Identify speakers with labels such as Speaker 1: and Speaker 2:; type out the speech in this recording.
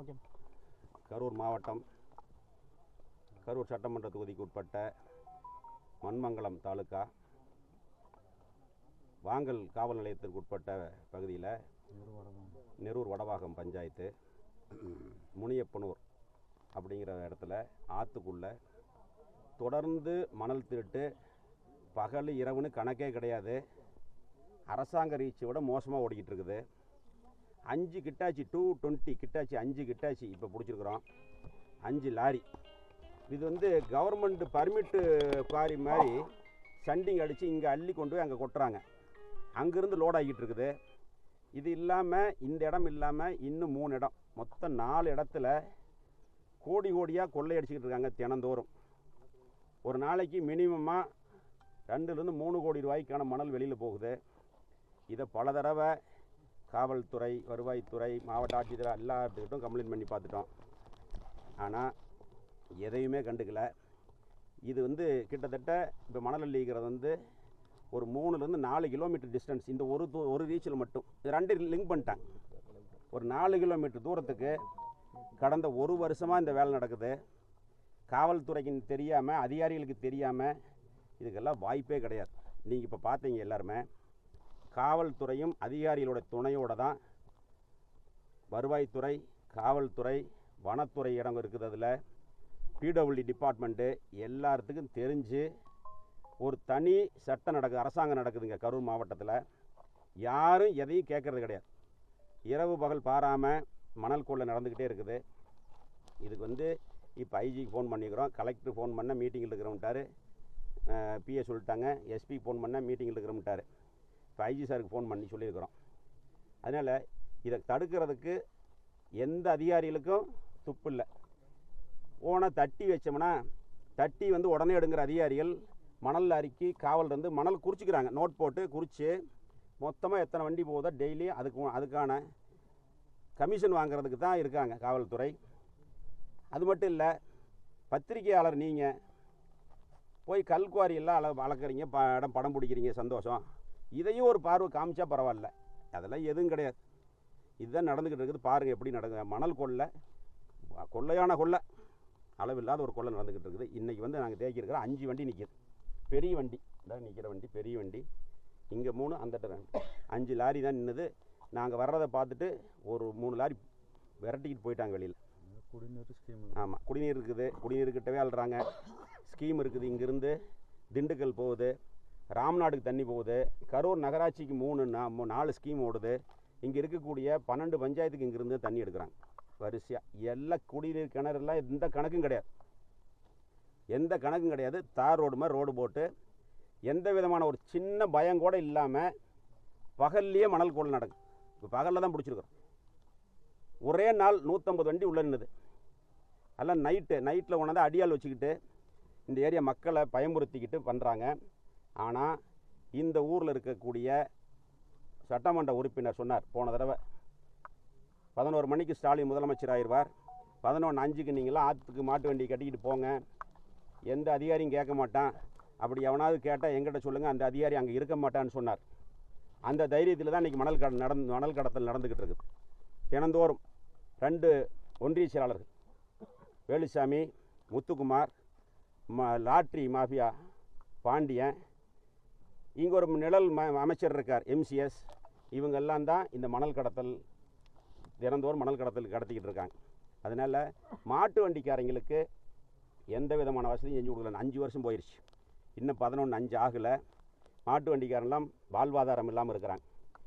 Speaker 1: Okay
Speaker 2: Karur மாவட்டம் கரூர் சட்டமன்ற தொகுதிக்கு உட்பட்ட மண்மங்கலம் தாலுக்கா வாங்கல் காவல் நிலையத்திற்கு உட்பட்ட பகுதியில் நெரூர் வடவாகம் பஞ்சாயத்து முனியப்பனூர் அப்படிங்கிற இடத்துல ஆற்றுக்குள்ள தொடர்ந்து மணல் திருட்டு பகல் இரவுன்னு கணக்கே கிடையாது. அரசாங்க ரீச்சை விட மோசமாக ஓடிக்கிட்டு இருக்குது. அஞ்சு கிட்டாச்சி டூ டுவெண்ட்டி கிட்டாச்சி அஞ்சு கிட்டாச்சி இப்போ பிடிச்சிருக்குறோம். அஞ்சு லாரி. இது வந்து கவர்மெண்ட் பர்மிட்டு குவாரி மாதிரி சண்டிங் அடித்து இங்கே அள்ளி கொண்டு போய் அங்கே கொட்டுறாங்க. அங்கேருந்து லோட் ஆகிட்டு இருக்குது. இது இல்லாமல் இந்த இடம் இல்லாமல் இன்னும் மூணு இடம். மொத்தம் நாலு இடத்துல கோடி கோடியாக கொள்ளையடிச்சிக்கிட்டு இருக்காங்க தினந்தோறும். ஒரு நாளைக்கு மினிமமாக ரெண்டுலேருந்து மூணு கோடி ரூபாய்க்கான மணல் வெளியில் போகுது. இதை பல தடவை காவல்துறை வருவாய்த்துறை மாவட்ட ஆட்சித்தலை எல்லாத்துக்கிட்டும் கம்ப்ளைண்ட் பண்ணி பார்த்துட்டோம். ஆனால் எதையுமே கண்டுக்கல. இது வந்து கிட்டத்தட்ட இப்போ மணல் அள்ளிக்கிறது வந்து ஒரு மூணுலேருந்து நாலு கிலோமீட்டர் டிஸ்டன்ஸ் இந்த ஒரு தூ ஒரு ரீச்சில் மட்டும். இது ரெண்டு லிங்க் பண்ணிட்டாங்க. ஒரு நாலு கிலோமீட்டர் தூரத்துக்கு கடந்த ஒரு வருஷமாக இந்த வேலை நடக்குது. காவல்துறைக்கு தெரியாமல் அதிகாரிகளுக்கு தெரியாமல் இதுக்கெல்லாம் வாய்ப்பே கிடையாது. நீங்கள் இப்போ பார்த்தீங்க எல்லாருமே காவல்துறையும் அதிகாரிகளோட துணையோட தான் வருவாய்த்துறை காவல்துறை வனத்துறை இடம் இருக்குது அதில். பிடபிள்யூ டிபார்ட்மெண்ட்டு எல்லாத்துக்கும் தெரிஞ்சு ஒரு தனி சட்டம் நடக்குது அரசாங்கம் நடக்குதுங்க கரூர் மாவட்டத்தில். யாரும் எதையும் கேட்கறது கிடையாது. இரவு பகல் பாராமல் மணல் கொள்ளை நடந்துக்கிட்டே இருக்குது. இதுக்கு வந்து இப்போ ஐஜிக்கு ஃபோன் பண்ணிக்கிறோம். கலெக்டர் ஃபோன் பண்ண மீட்டிங்கில் இருக்கிறவன்ட்டார். பிஏ சொல்லிட்டாங்க. எஸ்பி ஃபோன் பண்ண மீட்டிங்கில் இருக்கிறவன்ட்டார். இப்போ ஐஜி சாருக்கு ஃபோன் பண்ணி சொல்லியிருக்கிறோம். அதனால் இதை தடுக்கிறதுக்கு எந்த அதிகாரிகளுக்கும் துப்பு இல்லை. ஓனை தட்டி வச்சோம்னா தட்டி வந்து உடனே எடுங்கிற அதிகாரிகள் மணல் அரிக்கி காவல் இருந்து மணல் குறிச்சிக்கிறாங்க. நோட் போட்டு குறித்து மொத்தமாக எத்தனை வண்டி போகுதோ டெய்லி அதுக்கு அதுக்கான கமிஷன் வாங்குறதுக்கு தான் இருக்காங்க காவல்துறை. அது மட்டும் இல்லை பத்திரிகையாளர் நீங்கள் போய் கல்குவாரியெல்லாம் அள ப படம் படம் பிடிக்கிறீங்க சந்தோஷம். இதையும் ஒரு பார்வை காமிச்சா பரவாயில்ல. அதெல்லாம் எதுவும் கிடையாது. இதுதான் நடந்துக்கிட்டு இருக்குது. பாருங்கள் எப்படி நடக்குது. மணல் கொள்ளை கொள்ளையான கொள்ளை அளவில்லாத ஒரு கொள்ளை நடந்துக்கிட்டு இருக்குது. இன்றைக்கி வந்து நாங்கள் தேக்கியிருக்கிறோம் அஞ்சு வண்டி நிற்கிது பெரிய வண்டி. இதான் நிற்கிற வண்டி பெரிய வண்டி. இங்கே மூணு அந்த ரெண்டு. அஞ்சு லாரி தான் நின்றுது நாங்கள் வர்றதை பார்த்துட்டு ஒரு மூணு லாரி விரட்டிக்கிட்டு போயிட்டாங்க வெளியில்.
Speaker 3: குடிநீர் ஸ்கீம்
Speaker 2: ஆமாம் குடிநீர் இருக்குது. குடிநீர்கிட்டவே அல்றாங்க ஸ்கீம் இருக்குது. இங்கேருந்து திண்டுக்கல் போகுது. ராம்நாடுக்கு தண்ணி போகுது. கரூர் நகராட்சிக்கு மூணு நா- நாலு ஸ்கீம் ஓடுது. இங்கே இருக்கக்கூடிய பன்னெண்டு பஞ்சாயத்துக்கு இங்கேருந்து தண்ணி எடுக்கிறாங்க. வரிசையாக எல்லா குடிநீர் கிணறுலாம் எந்த கணக்கும் கிடையாது. எந்த கணக்கும் கிடையாது. தார் ரோடு மாதிரி ரோடு போட்டு எந்த விதமான ஒரு சின்ன பயம் கூட இல்லாமல் பகல்லையே மணல் கோல் நடக்கும் இப்போ பகலில் தான் பிடிச்சிருக்கிறோம். ஒரே நாள் நூற்றம்பது வண்டி உள்ளே நின்றுது எல்லாம் நைட்டு நைட்டில் கொண்டாந்து அடியால் வச்சுக்கிட்டு இந்த ஏரியா மக்களை பயமுறுத்திக்கிட்டு பண்ணுறாங்க ஆனால் இந்த ஊரில் இருக்கக்கூடிய சட்டமன்ற உறுப்பினர் சொன்னார் போன தடவை. பதினோரு மணிக்கு ஸ்டாலின் முதலமைச்சர் ஆயிடுவார். பதினொன்று அஞ்சுக்கு நீங்களாம் ஆற்றுக்கு மாட்டு வண்டி கட்டிக்கிட்டு போங்க. எந்த அதிகாரியும் கேட்க மாட்டான். அப்படி எவனாவது கேட்டால் எங்கிட்ட சொல்லுங்கள் அந்த அதிகாரி அங்கே இருக்க மாட்டான்னு சொன்னார். அந்த தைரியத்தில் தான் இன்றைக்கி மணல் கட நடந்து மணல் கடத்தல் நடந்துக்கிட்டு இருக்குது. தினந்தோறும் ரெண்டு ஒன்றிய செயலாளர்கள் வேலுசாமி முத்துக்குமார் ம லாட்ரி மாஃபியா பாண்டியன் இங்கே ஒரு நிழல் ம அமைச்சர் இருக்கார் எம்சிஎஸ் இவங்கெல்லாம் தான் இந்த மணல் கடத்தல் தினந்தோறும் மணல் கடத்தல் கடத்திக்கிட்டு இருக்காங்க. அதனால் மாட்டு வண்டிக்காரங்களுக்கு எந்த விதமான வசதியும் செஞ்சு கொடுக்கல. அஞ்சு வருஷம் போயிடுச்சு இன்னும் பதினொன்று அஞ்சு ஆகலை. மாட்டு வண்டிக்காரெல்லாம் வாழ்வாதாரம் இல்லாமல் இருக்கிறாங்க.